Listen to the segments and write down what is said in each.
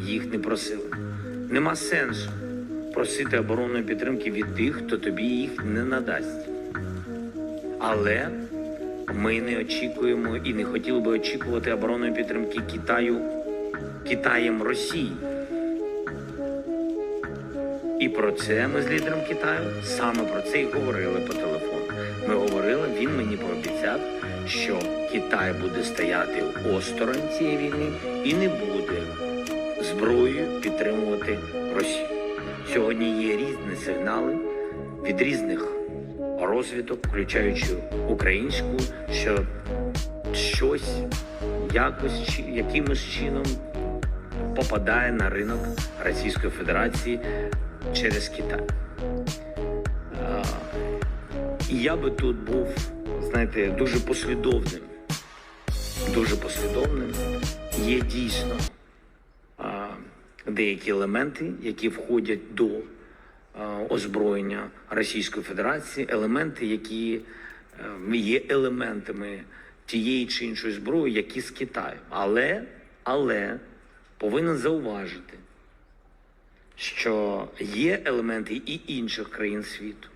їх не просили. Нема сенсу просити оборонної підтримки від тих, хто тобі їх не надасть. Але ми не очікуємо і не хотіли би очікувати оборонної підтримки Китаю Китаєм Росії. І про це ми з лідером Китаю саме про це і говорили по телефону. Ми говорили, він мені пообіцяв, що Китай буде стояти осторонь цієї війни і не буде зброєю підтримувати Росію. Сьогодні є різні сигнали від різних розвідок, включаючи українську, що щось якось якимось чином попадає на ринок Російської Федерації через Китай. І я би тут був, знаєте, дуже послідовним. Дуже послідовним. Є дійсно деякі елементи, які входять до озброєння Російської Федерації, елементи, які е, є елементами тієї чи іншої зброї, які з Китаю. Але, але повинен зауважити, що є елементи і інших країн світу.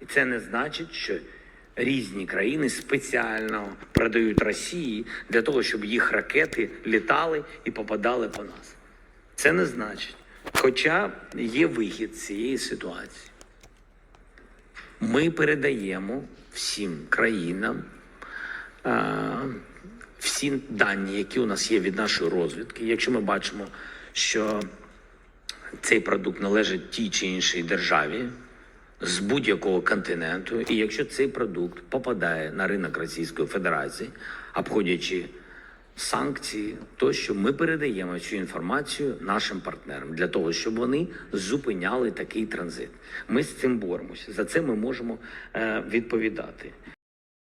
І це не значить, що різні країни спеціально передають Росії для того, щоб їх ракети літали і попадали по нас. Це не значить. Хоча є вихід з цієї ситуації. Ми передаємо всім країнам всі дані, які у нас є від нашої розвідки. Якщо ми бачимо, що цей продукт належить тій чи іншій державі з будь-якого континенту, і якщо цей продукт попадає на ринок Російської Федерації, обходячи санкції, то що ми передаємо цю інформацію нашим партнерам для того, щоб вони зупиняли такий транзит. Ми з цим боремося. За це ми можемо е, відповідати.